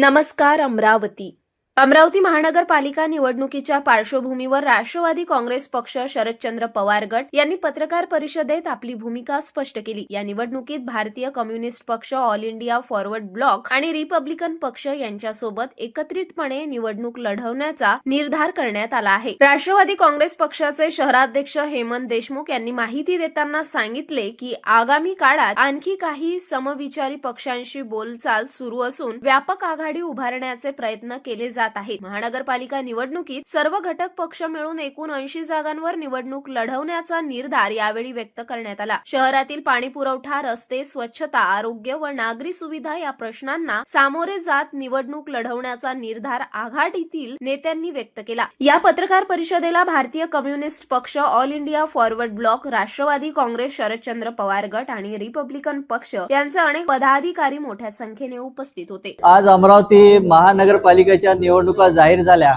नमस्कार अमरावती. अमरावती महानगरपालिका निवडणुकीच्या पार्श्वभूमीवर राष्ट्रवादी काँग्रेस पक्ष शरदचंद्र पवार गट यांनी पत्रकार परिषदेत आपली भूमिका स्पष्ट केली. या निवडणुकीत भारतीय कम्युनिस्ट पक्ष ऑल इंडिया फॉरवर्ड ब्लॉक आणि रिपब्लिकन पक्ष यांच्यासोबत एकत्रितपणे निवडणूक लढवण्याचा निर्धार करण्यात आला आहे. राष्ट्रवादी काँग्रेस पक्षाचे शहराध्यक्ष हेमंत देशमुख यांनी माहिती देताना सांगितले की आगामी काळात आणखी काही समविचारी पक्षांशी बोलचाल सुरू असून व्यापक आघाडी उभारण्याचे प्रयत्न केले जात आहेत. महानगरपालिका निवडणुकीत सर्व घटक पक्ष मिळून एकूण ऐंशी जागांवर निवडणूक लढवण्याचा निर्धार यावेळी व्यक्त करण्यात आला. शहरातील पाणी पुरवठा रस्ते स्वच्छता आरोग्य व नागरी सुविधा या प्रश्नांना सामोरे जात निवडणूक लढवण्याचा निर्धार आघाडीतील नेत्यांनी व्यक्त केला. या पत्रकार परिषदेला भारतीय कम्युनिस्ट पक्ष All India Forward Bloc Rashtravadi Congress Sharadchandra Pawar गट आणि रिपब्लिकन पक्ष यांचे अनेक पदाधिकारी मोठ्या संख्येने उपस्थित होते. आज अमरावती महानगरपालिकेच्या निवडणुका जाहीर झाल्या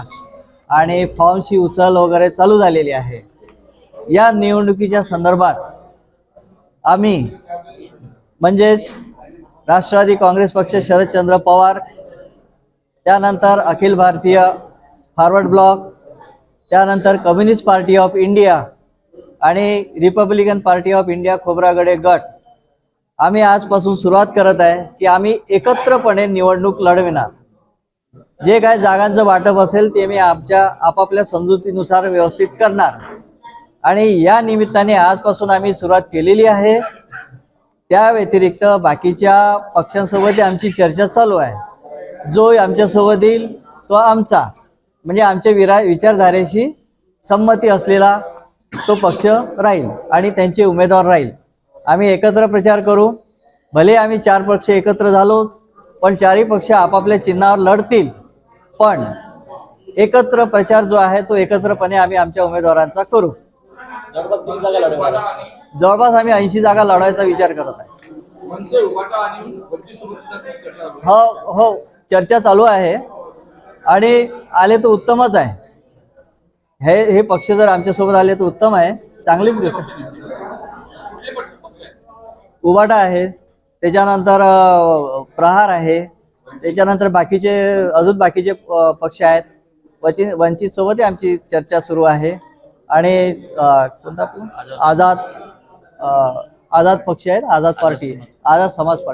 आणि फॉर्मची उचल वगैरे चालू झालेली आहे. या निवडणुकीच्या संदर्भात आम्ही म्हणजेच राष्ट्रवादी काँग्रेस पक्ष शरदचंद्र पवार त्यानंतर अखिल भारतीय फॉरवर्ड ब्लॉक त्यानंतर कम्युनिस्ट पार्टी ऑफ इंडिया आणि Republican Party of India Khobragade गट. आम्ही आजपासून सुरुवात करत आहे की आम्ही एकत्रपणे निवडणूक लढविणार. जे काय जागांचं वाटप असेल ते मी आमच्या आपापल्या समजुतीनुसार व्यवस्थित करणार. आणि या निमित्ताने आजपासून आम्ही सुरुवात केलेली आहे. त्या व्यतिरिक्त बाकीच्या पक्षांसोबत आमची चर्चा चालू आहे. जो आमच्यासोबत येईल तो आमचा. म्हणजे आमच्या विरा विचारधारेशी संमती असलेला तो पक्ष राहील आणि त्यांचे उमेदवार राहील. आम्ही एकत्र प्रचार करू. भले आम्ही चार पक्ष एकत्र झालो पण चारही पक्ष आपापल्या चिन्हावर लढतील. पण एकत्र प्रचार जो आहे तो एकत्रपणे आम्ही आमच्या उमेदवारांचा करू. जवळपास किती जागा लढवणार जवळपास आम्ही ऐंशी जागा लढवायचा विचार करत आहे. हो हो चर्चा चालू आहे. आणि आले तर उत्तमच आहे. हे हे पक्ष जर आमच्यासोबत आले तर उत्तम आहे. चांगलीच गोष्ट उबाटा आहे. त्याच्यानंतर प्रहार आहे. त्याच्यानंतर बाकीचे अजून बाकीचे पक्ष आहेत. वंचित वंचित सोबतही आमची चर्चा सुरू आहे. आणि कोणता? आझाद. आझाद पक्ष आहेत. आझाद पार्टी. आझाद समाज पार्टी.